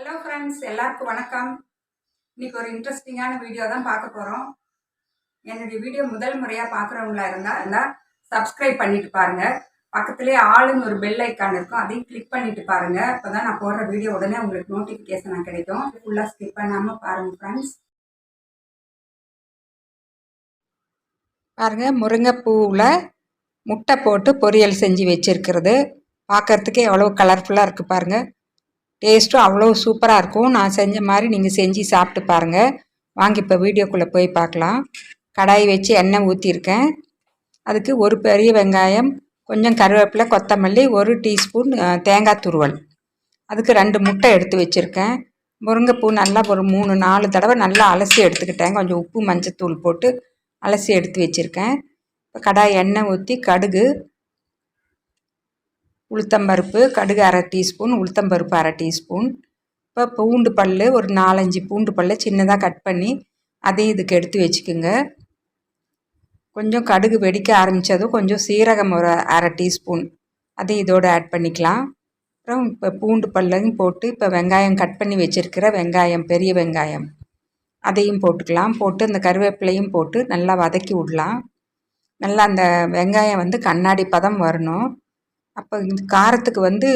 Hello friends எல்லாருக்கும் வணக்கம். இன்னைக்கு ஒரு இன்ட்ரெஸ்டிங்கான வீடியோ தான் பார்க்க போகிறோம் என்னுடைய வீடியோ முதல் முறையாக பார்க்குறவங்களா இருந்தால் இருந்தால் சப்ஸ்கிரைப் பண்ணிட்டு பாருங்கள் பக்கத்துலேயே ஆளுன்னு ஒரு பெல் ஐக்கான் இருக்கும் அதையும் கிளிக் பண்ணிட்டு பாருங்கள் அப்போ தான் நான் போடுற வீடியோ உடனே உங்களுக்கு நோட்டிஃபிகேஷனாக கிடைக்கும். ஃபுல்லாக ஸ்கிப் பண்ணாமல் பாருங்கள் ஃப்ரெண்ட்ஸ் பாருங்கள் முருங்கைப்பூவில் முட்டை போட்டு பொரியல் செஞ்சு வச்சுருக்கிறது. பார்க்கறதுக்கே எவ்வளோ கலர்ஃபுல்லாக இருக்குது பாருங்கள் டேஸ்ட்டும் அவ்வளோ சூப்பராக இருக்கும். நான் செஞ்ச மாதிரி நீங்கள் செஞ்சு சாப்பிட்டு பாருங்கள் வாங்க இப்போ வீடியோக்குள்ளே போய் பார்க்கலாம். கடாய் வச்சு எண்ணெய் ஊற்றிருக்கேன் அதுக்கு ஒரு பெரிய வெங்காயம் கொஞ்சம் கருவேப்பிலை கொத்தமல்லி ஒரு டீஸ்பூன் தேங்காய் துருவல். அதுக்கு ரெண்டு முட்டை எடுத்து வச்சுருக்கேன். முருங்கைப்பூ நல்லா ஒரு மூணு நாலு தடவை நல்லா அலசி எடுத்துக்கிட்டேன். கொஞ்சம் உப்பு மஞ்சத்தூள் போட்டு அலசி எடுத்து வச்சுருக்கேன். இப்போ கடாய் எண்ணெய் ஊற்றி கடுகு உளுத்தம்பருப்பு கடுகு அரை டீஸ்பூன் உளுத்தம்பருப்பு அரை டீஸ்பூன். இப்போ பூண்டு பல் ஒரு நாலஞ்சு பூண்டு பல் சின்னதாக கட் பண்ணி அதையும் இதுக்கு எடுத்து வச்சுக்கோங்க. கொஞ்சம் கடுகு வெடிக்க ஆரம்பித்ததும் கொஞ்சம் சீரகம் ஒரு அரை டீஸ்பூன். அதையும் இதோடு ஆட் பண்ணிக்கலாம். அப்புறம் இப்போ பூண்டு பல்லையும் போட்டு இப்போ வெங்காயம் கட் பண்ணி வச்சுருக்கிற வெங்காயம் பெரிய வெங்காயம் அதையும் போட்டுக்கலாம். போட்டு அந்த கருவேப்பிலையும் போட்டு நல்லா வதக்கி விடலாம். நல்லா அந்த வெங்காயம் வந்து கண்ணாடி பதம் வரணும். அப்போ இந்த காரத்துக்கு வந்து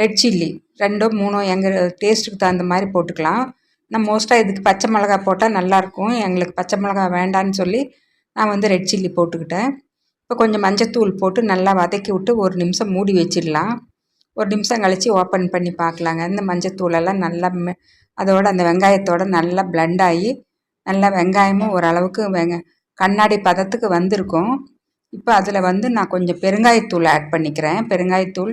ரெட் சில்லி ரெண்டோ மூணோ எங்கள் டேஸ்ட்டுக்கு தகுந்த மாதிரி போட்டுக்கலாம். நான் மோஸ்ட்டாக இதுக்கு பச்சை மிளகா போட்டால் நல்லாயிருக்கும் எங்களுக்கு பச்சை மிளகா வேண்டான்னு சொல்லி நான் வந்து ரெட் சில்லி போட்டுக்கிட்டேன். இப்போ கொஞ்சம் மஞ்சத்தூள் போட்டு நல்லா வதக்கி விட்டு ஒரு நிமிஷம் மூடி வச்சிடலாம். ஒரு நிமிஷம் கழித்து ஓப்பன் பண்ணி பார்க்கலாங்க. இந்த மஞ்சத்தூளெல்லாம் நல்லா அதோட அந்த வெங்காயத்தோட நல்லா பிளெண்ட் ஆகி நல்லா வெங்காயமும் ஓரளவுக்கு வெங்க கண்ணாடி பதத்துக்கு வந்திருக்கும். இப்போ அதில் வந்து நான் கொஞ்சம் பெருங்காயத்தூள் ஆட் பண்ணிக்கிறேன். பெருங்காயத்தூள்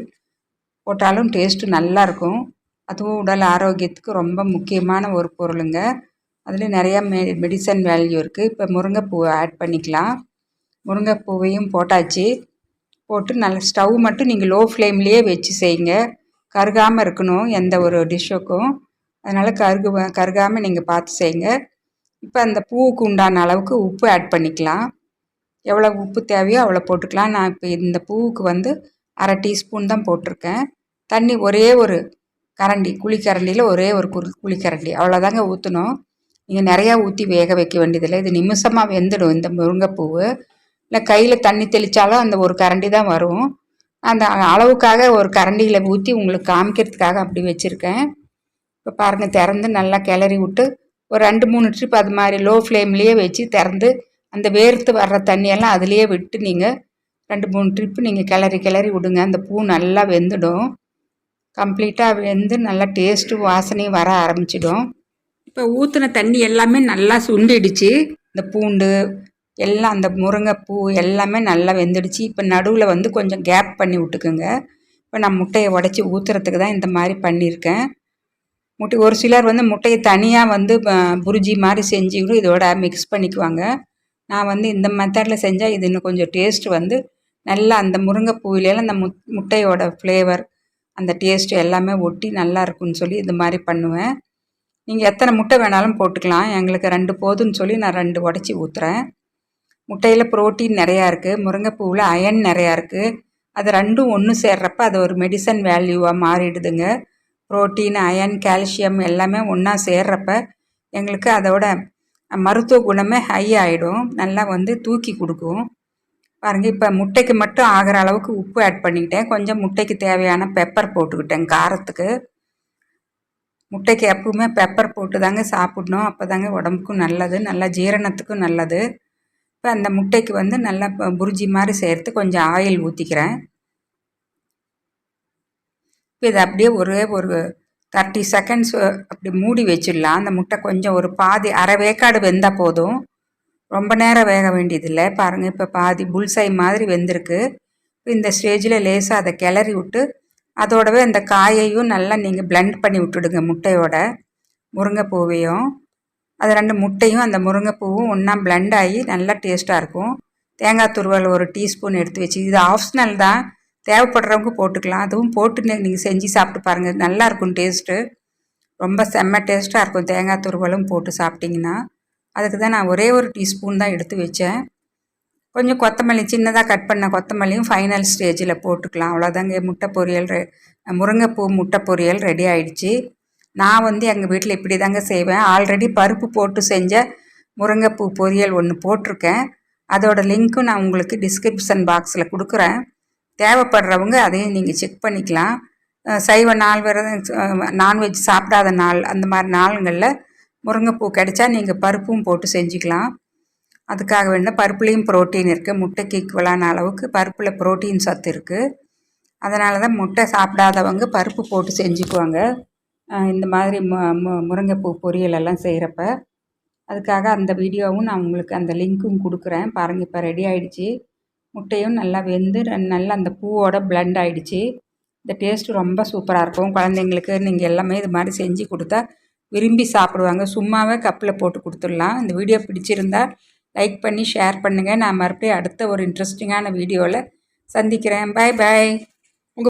போட்டாலும் டேஸ்ட்டு நல்லாயிருக்கும் அதுவும் உடல் ஆரோக்கியத்துக்கு ரொம்ப முக்கியமான ஒரு பொருளுங்க. அதில் நிறையா மெ மெடிசன் வேல்யூ இருக்குது இப்போ முருங்கைப்பூவை ஆட் பண்ணிக்கலாம். முருங்கைப்பூவையும் போட்டாச்சு. போட்டு நல்ல ஸ்டவ் மட்டும் நீங்கள் லோ ஃப்ளேம்லேயே வச்சு செய்யுங்க. கருகாமல் இருக்கணும் எந்த ஒரு டிஷ்ஷுக்கும் அதனால் கருகு கருகாமல் நீங்கள் பார்த்து செய்யுங்க. இப்போ அந்த பூவுக்கு உண்டான அளவுக்கு உப்பு ஆட் பண்ணிக்கலாம். எவ்வளோ உப்பு தேவையோ அவ்வளோ போட்டுக்கலாம். நான் இப்போ இந்த பூவுக்கு வந்து அரை டீஸ்பூன் தான் போட்டிருக்கேன். தண்ணி ஒரே ஒரு கரண்டி குழிக்கரண்டியில் ஒரே ஒரு குரு குழிக்கரண்டி அவ்வளோதாங்க ஊற்றணும் நீங்கள் நிறையா ஊற்றி வேக வைக்க வேண்டியதில்லை. இது நிமிஷமாக வெந்துடும் இந்த முருங்கைப்பூவு. இல்லை கையில் தண்ணி தெளித்தாலும் அந்த ஒரு கரண்டி தான் வரும். அந்த அளவுக்காக ஒரு கரண்டியில் ஊற்றி உங்களுக்கு காமிக்கிறதுக்காக அப்படி வச்சுருக்கேன். இப்போ பாருங்கள் திறந்து நல்லா கிளறி விட்டு ஒரு ரெண்டு மூணு ட்ரிப் அது மாதிரி லோ ஃப்ளேம்லேயே வச்சு திறந்து அந்த வேர்த்து வர்ற தண்ணியெல்லாம் அதுலேயே விட்டு நீங்கள் ரெண்டு மூணு ட்ரிப்பு நீங்கள் கிளறி கிளறி விடுங்க. அந்த பூ நல்லா வெந்துடும். கம்ப்ளீட்டாக வெந்து நல்லா டேஸ்ட்டு வாசனையும் வர ஆரம்பிச்சிடும். இப்போ ஊற்றின தண்ணி எல்லாமே நல்லா சுண்டிடுச்சு. இந்த பூண்டு எல்லாம் அந்த முருங்கைப்பூ எல்லாமே நல்லா வெந்துடுச்சு. இப்போ நடுவில் வந்து கொஞ்சம் கேப் பண்ணி விட்டுக்குங்க. இப்போ நான் முட்டையை உடச்சி ஊற்றுறதுக்கு தான் இந்த மாதிரி பண்ணியிருக்கேன். முட்டை ஒரு சிலர் வந்து முட்டையை தனியாக வந்து புரிஜி மாதிரி செஞ்சு இதோட மிக்ஸ் பண்ணிக்குவாங்க. நான் வந்து இந்த மெத்தடில் செஞ்சால் இது இன்னும் கொஞ்சம் டேஸ்ட் வந்து நல்லா அந்த முருங்கைப்பூவிலாம் அந்த முட் முட்டையோட ஃப்ளேவர் அந்த டேஸ்ட் எல்லாமே ஒட்டி நல்லா இருக்கும்னு சொல்லி இது மாதிரி பண்ணுவேன். நீங்கள் எத்தனை முட்டை வேணாலும் போட்டுக்கலாம். எங்களுக்கு ரெண்டு போதும்னு சொல்லி நான் ரெண்டு உடச்சி ஊற்றுறேன் முட்டையில் புரோட்டீன் நிறையா இருக்குது முருங்கைப்பூவில் அயன் நிறையா இருக்குது அது ரெண்டும் ஒன்று சேர்றப்ப அது ஒரு மெடிசன் வேல்யூவாக மாறிடுதுங்க. புரோட்டீன் அயன் கால்சியம் எல்லாமே ஒன்றா சேர்றப்ப எங்களுக்கு அதோட மருத்துவ குணமே ஹை ஆகிடும் நல்லா வந்து தூக்கி கொடுக்கும். பாருங்கள் இப்போ முட்டைக்கு மட்டும் ஆகிற அளவுக்கு உப்பு ஆட் பண்ணிக்கிட்டேன். கொஞ்சம் முட்டைக்கு தேவையான பெப்பர் போட்டுக்கிட்டேன் காரத்துக்கு. முட்டைக்கு எப்பவுமே பெப்பர் போட்டு தாங்க சாப்பிடணும். அப்போ தாங்க உடம்புக்கும் நல்லது. நல்லா ஜீரணத்துக்கும் நல்லது. இப்போ அந்த முட்டைக்கு வந்து நல்லா ப- மாதிரி சேர்த்து கொஞ்சம் ஆயில் ஊற்றிக்கிறேன் இப்போ இதை அப்படியே ஒரே ஒரு தேர்ட்டி செகண்ட்ஸ் அப்படி மூடி வச்சிடலாம். அந்த முட்டை கொஞ்சம் ஒரு பாதி அரை வேக்காடு வெந்தால் போதும். ரொம்ப நேரம் வேக வேண்டியதில்லை. பாருங்கள் இப்போ பாதி புல்சை மாதிரி வெந்திருக்கு. இந்த ஸ்டேஜில் லேசாக அதை கிளறி விட்டு அதோடவே அந்த காயையும் நல்லா நீங்கள் பிளெண்ட் பண்ணி விட்டுடுங்க முட்டையோட. முருங்கைப்பூவையும் அது ரெண்டு முட்டையும் அந்த முருங்கைப்பூவும் ஒன்றா பிளெண்ட் ஆகி நல்லா டேஸ்ட்டாக இருக்கும். தேங்காய் துருவல் ஒரு டீஸ்பூன் எடுத்து வச்சு இது ஆப்ஷனல் தான். தேவைப்படுறவங்க போட்டுக்கலாம். அதுவும் போட்டு நீங்கள் செஞ்சு சாப்பிட்டு பாருங்கள் நல்லாயிருக்கும் டேஸ்ட்டு. ரொம்ப செம்ம டேஸ்ட்டாக இருக்கும். தேங்காய் துருவலும் போட்டு சாப்பிட்டிங்கன்னா. அதுக்கு தான் நான் ஒரே ஒரு டீஸ்பூன் தான் எடுத்து வச்சேன். கொஞ்சம் கொத்தமல்லி சின்னதாக கட் பண்ண கொத்தமல்லியும் ஃபைனல் ஸ்டேஜில் போட்டுக்கலாம். அவ்வளோதாங்க முட்டை பொரியல் ரெ முருங்கைப்பூ முட்டை பொரியல் ரெடி ஆயிடுச்சு. நான் வந்து எங்கள் வீட்டில் இப்படி தாங்க செய்வேன். ஆல்ரெடி பருப்பு போட்டு செஞ்ச முருங்கைப்பூ பொரியல் ஒன்று போட்டிருக்கேன். அதோட லிங்க்கும் நான் உங்களுக்கு டிஸ்கிரிப்ஷன் பாக்ஸில் கொடுக்குறேன். தேவைப்படுறவங்க அதையும் நீங்கள் செக் பண்ணிக்கலாம். சைவ நாள் விரதம் நான்வெஜ் சாப்பிடாத நாள் அந்த மாதிரி நாளுங்களில் முருங்கைப்பூ கிடைச்சா நீங்கள் பருப்பும் போட்டு செஞ்சுக்கலாம். அதுக்காக வேணால் பருப்புலேயும் புரோட்டீன் இருக்குது முட்டைக்கு ஈக்குவலான அளவுக்கு பருப்பில் புரோட்டீன் சத்து இருக்குது அதனால தான் முட்டை சாப்பிடாதவங்க பருப்பு போட்டு செஞ்சுக்குவாங்க. இந்த மாதிரி மு மு முருங்கைப்பூ பொரியல் எல்லாம் செய்கிறப்ப அதுக்காக அந்த வீடியோவும் நான் உங்களுக்கு அந்த லிங்க்கும் கொடுக்குறேன். பாருங்கள் இப்போ ரெடி ஆகிடுச்சி முட்டையும் நல்லா வெந்து நல்லா அந்த பூவோட பிளெண்ட் ஆகிடுச்சி இந்த டேஸ்ட் ரொம்ப சூப்பராக இருக்கும். குழந்தைங்களுக்கு நீங்கள் எல்லாமே இது மாதிரி செஞ்சு கொடுத்தா விரும்பி சாப்பிடுவாங்க. சும்மாவே கப்பில் போட்டு கொடுத்துடலாம். இந்த வீடியோ பிடிச்சிருந்தா லைக் பண்ணி ஷேர் பண்ணுங்கள் நான் மறுபடியும் அடுத்த ஒரு இன்ட்ரெஸ்டிங்கான வீடியோவில் சந்திக்கிறேன். By by